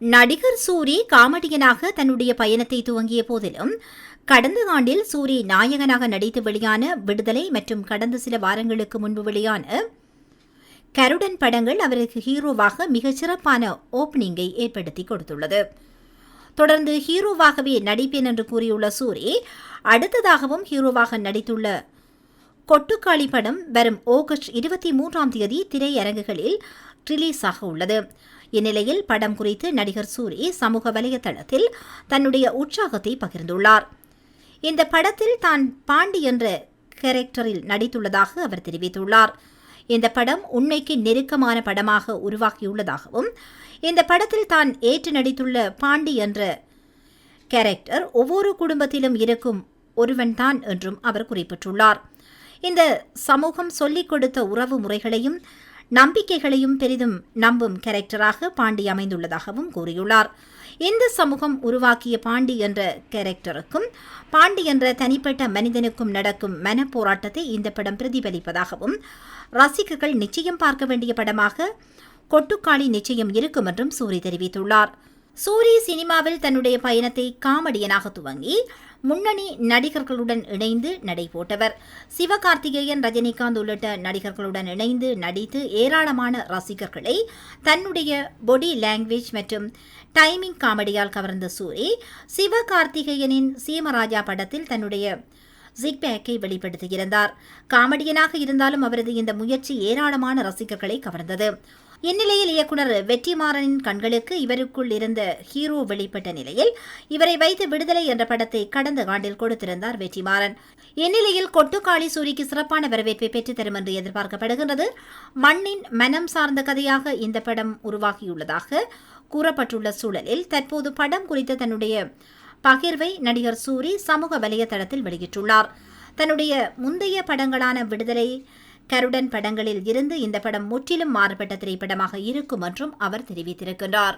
நடிகர் சூரி காமெடியனாக தன்னுடைய பயணத்தை துவங்கிய போதிலும் கடந்த ஆண்டில் சூரி நாயகனாக நடித்து வெளியான விடுதலை மற்றும் கடந்த சில வாரங்களுக்கு முன்பு வெளியான கருடன் படங்கள் அவருக்கு ஹீரோவாக மிகச் சிறப்பான ஓப்பனிங்கை ஏற்படுத்தி கொடுத்துள்ளது. தொடர்ந்து ஹீரோவாகவே நடிப்பேன் என்று கூறியுள்ள சூரி அடுத்ததாகவும் ஹீரோவாக நடித்துள்ள கொட்டுக்காளி படம் வரும் ஆகஸ்ட் இருபத்தி மூன்றாம் தேதி திரையரங்குகளில் ரிலீஸ் ஆக உள்ளது. இந்நிலையில் படம் குறித்து நடிகர் சூரி சமூக வலைதளத்தில் தன்னுடைய உற்சாகத்தை பகிர்ந்துள்ளார். இந்த படத்தில் தான் பாண்டி என்ற கேரக்டரில் நடித்துள்ளதாக அவர் தெரிவித்துள்ளார். இந்த படம் உண்மைக்கு நெருக்கமான படமாக உருவாக்கியுள்ளதாகவும் இந்த படத்தில் தான் ஏற்று நடித்துள்ள பாண்டி என்ற கேரக்டர் ஒவ்வொரு குடும்பத்திலும் இருக்கும் ஒருவன்தான் என்றும் அவர் குறிப்பிட்டுள்ளார். இந்த சமூகம் சொல்லிக் கொடுத்த உறவு முறைகளையும் நம்பிக்கைகளையும் பெரிதும் நம்பும் கேரக்டராக பாண்டி அமைந்துள்ளதாகவும் கூறியுள்ளார். இந்த சமூகம் உருவாக்கிய பாண்டி என்ற கேரக்டருக்கும் பாண்டி என்ற தனிப்பட்ட மனிதனுக்கும் நடக்கும் மனப்போராட்டத்தை இந்த படம் பிரதிபலிப்பதாகவும் ரசிகர்கள் நிச்சயம் பார்க்க வேண்டிய படமாக கொட்டுக்காளி நிச்சயம் இருக்கும் என்றும் சூரி தெரிவித்துள்ளார். சூரி சினிமாவில் தன்னுடைய பயணத்தை காமெடியனாக துவங்கி முன்னணி நடிகர்களுடன் இணைந்து நடைபோட்டவர் சிவகார்த்திகேயன் ரஜினிகாந்த் உள்ளிட்ட நடிகர்களுடன் இணைந்து நடித்து ஏராளமான ரசிகர்களை தன்னுடைய பொடி லாங்குவேஜ் மற்றும் டைமிங் காமெடியால் கவர்ந்த சூரி சிவகார்த்திகேயனின் சீமராஜா படத்தில் தன்னுடைய ஜிக்பேக்கை வெளிப்படுத்தியிருந்தார் காமெடியனாக இருந்தாலும் அவரது இந்த முயற்சி ஏராளமான ரசிகர்களை கவர்ந்தது. இந்நிலையில் இயக்குனர் வெற்றிமாறனின் கண்களுக்கு இவருக்குள் இருந்த ஹீரோ வெளிப்பட்ட நிலையில் இவரை வைத்து விடுதலை என்ற படத்தை கடந்த ஆண்டில் கொடுத்திருந்தார் வெற்றிமாறன். இந்நிலையில் கொட்டுக்காளி சூரிக்கு சிறப்பான வரவேற்பை பெற்றுத்தரும் என்று எதிர்பார்க்கப்படுகின்றது. மண்ணின் மனம் சார்ந்த கதையாக இந்த படம் உருவாகியுள்ளதாக கூறப்பட்டுள்ள சூழலில் தற்போது படம் குறித்த தன்னுடைய பகிர்வை நடிகர் சூரி சமூக வலைதளத்தில் வெளியிட்டுள்ளார். தன்னுடைய முந்தைய படங்களான விடுதலை கருடன் படங்களில் இருந்து இந்த படம் முற்றிலும் மாறுபட்ட திரைப்படமாக இருக்கும் என்றும் அவர் தெரிவித்திருக்கின்றார்.